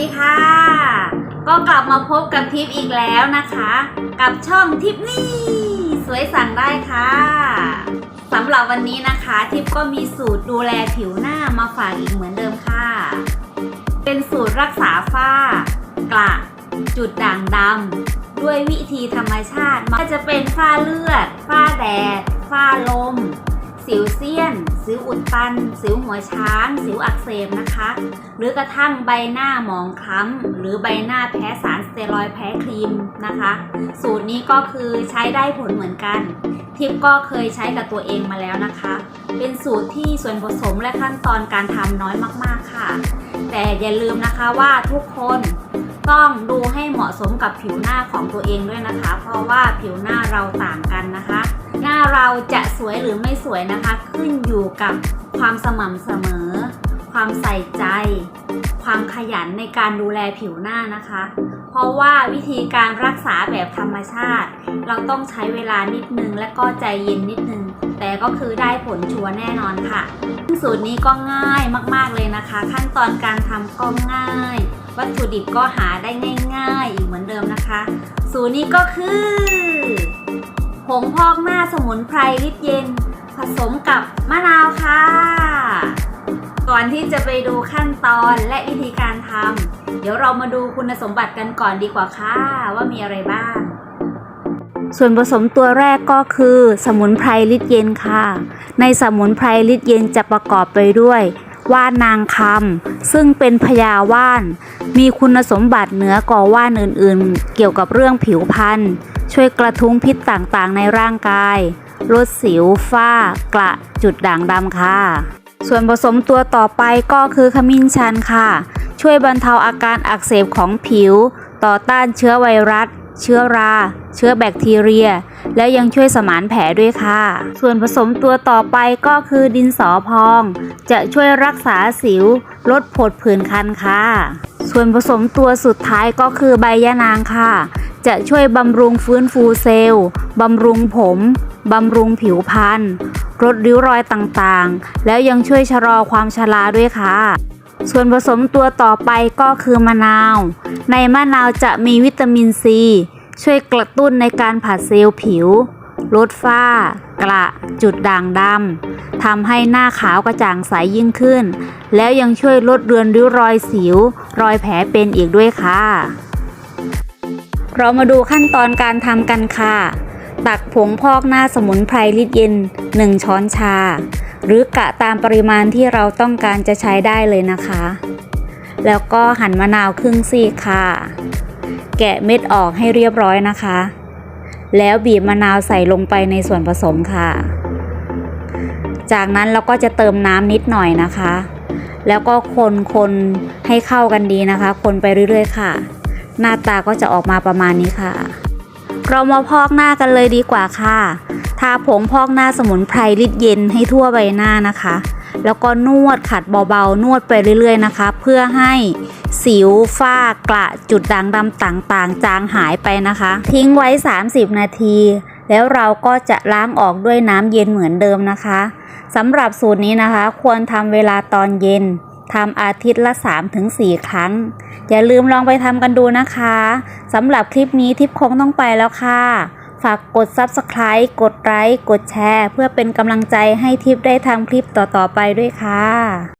ดีค่ะ ก็กลับมาพบกับทิปอีกแล้วนะคะ กับช่องทิปนี่ สวยสั่งได้ค่ะสำหรับวันนี้นะคะ ทิปก็มีสูตรดูแลผิวหน้ามาฝากอีกเหมือนเดิมค่ะ เป็นสูตรรักษาฝ้ากระจุดด่างดำด้วยวิธีธรรมชาติมันจะเป็นฝ้าเลือดฝ้าแดดฝ้าลม สิวเซียน สิวอุดตัน สิวหัวช้าง สิวอักเสบนะคะ หรือกระทั่งใบหน้าหมองคล้ำ หรือใบหน้าแพ้สารสเตียรอยด์แพ้ครีมนะคะ สูตรนี้ก็คือใช้ได้ผลเหมือนกัน ทิปก็เคยใช้กับตัวเองมาแล้วนะคะ เป็นสูตรที่ส่วนผสมและขั้นตอนการทำน้อยมากๆค่ะ แต่อย่าลืมนะคะว่าทุกคนต้องดูให้เหมาะสมกับผิวหน้าของตัวเองด้วยนะคะ เพราะว่าผิวหน้าเราต่างกันนะคะ หน้าเราจะสวยหรือไม่สวยนะคะ ขึ้นอยู่กับความสม่ำเสมอ ความใส่ใจ ความขยันในการดูแลผิวหน้านะคะ เพราะว่าวิธีการรักษาแบบธรรมชาติ เราต้องใช้เวลานิดนึงและก็ใจเย็นนิดนึง แต่ก็คือได้ผลชัวร์แน่นอนค่ะสูตรนี้ก็ง่ายมากๆเลยนะคะ ขั้นตอนการทำก็ง่าย วัตถุดิบก็หาได้ง่าย ๆ อีกเหมือนเดิมนะคะ สูตรนี้ก็คือ งพอกหน้าสมุนไพรลิตเย็น ผสมกับมะนาวค่ะ ก่อนที่จะไปดูขั้นตอนและวิธีการทำเดี๋ยวเรามาดูคุณสมบัติกันก่อนดีกว่าค่ะ ว่ามีอะไรบ้าง ส่วนผสมตัวแรกก็คือ สมุนไพรลิตเย็นค่ะ ในสมุนไพรลิตเย็นจะประกอบไปด้วยว่านนางคำซึ่งเป็นพญาว่าน มีคุณสมบัติเหนือกว่าว่านอื่นๆ เกี่ยวกับเรื่องผิวพรรณ ช่วยกระทุ้งพิษต่างๆ ในร่างกาย ลดสิวฝ้า กระจุดด่างดำค่ะ ส่วนผสมตัวต่อไปก็คือขมิ้นชันค่ะ ช่วยบรรเทาอาการอักเสบของผิว ต่อต้านเชื้อไวรัส เชื้อรา เชื้อแบคทีเรีย และยังช่วยสมานแผลด้วยค่ะ ส่วนผสมตัวต่อไปก็คือดินสอพอง จะช่วยรักษาสิว ลดผดผื่นคันค่ะ ส่วนผสมตัวสุดท้ายก็คือใบยะนางค่ะ จะช่วยบำรุงฟื้นฟูเซลล์ บำรุงผม บำรุงผิวพรรณลดริ้วรอยต่างๆ แล้วยังช่วยชะลอความชราด้วยค่ะ ส่วนผสมตัวต่อไปก็คือมะนาว ในมะนาวจะมีวิตามินซี ช่วยกระตุ้นในการผัดเซลล์ผิว ลดฝ้า กระ จุดด่างดำทำให้หน้าขาวกระจ่างใสยิ่งขึ้น แล้วยังช่วยลดเรือนริ้วรอยสิว รอยแผลเป็นอีกด้วยค่ะ เรามาดูขั้นตอนการทำกันค่ะ ตักผงพอกหน้าสมุนไพรลิตรเย็น 1 ช้อนชา หรือกะตามปริมาณที่เราต้องการจะใช้ได้เลยนะคะ แล้วก็หั่นมะนาวครึ่งซีกค่ะ แกะเม็ดออกให้เรียบร้อยนะคะ แล้วบีบมะนาวใส่ลงไปในส่วนผสมค่ะ จากนั้นเราก็จะเติมน้ำนิดหน่อยนะคะ แล้วก็คนคนให้เข้ากันดีนะคะ คนไปเรื่อย ๆ ค่ะ หน้าตาก็จะออกมาประมาณนี้ค่ะ เรามาพอกหน้ากันเลยดีกว่าค่ะ ทาผงพอกหน้าสมุนไพรลิตรเย็นให้ทั่วใบหน้านะคะ แล้วก็นวดขัดเบาๆ นวดไปเรื่อยๆนะคะ เพื่อให้สิวฝ้ากระจุดด่างดำต่างๆ จางหายไปนะคะ ทิ้งไว้ 30 นาที แล้วเราก็จะล้างออกด้วยน้ำเย็นเหมือนเดิมนะคะสำหรับสูตรนี้นะคะ ควรทำเวลาตอนเย็น ทำอาทิตย์ละ 3-4 ครั้ง อย่าลืมลองไปทำกันดูนะคะสำหรับคลิปนี้ทิปคงต้องไปแล้วค่ะ ฝากกด Subscribe กดไลค์กดแชร์ เพื่อเป็นกำลังใจให้ทิปได้ทำคลิปต่อๆไปด้วยค่ะ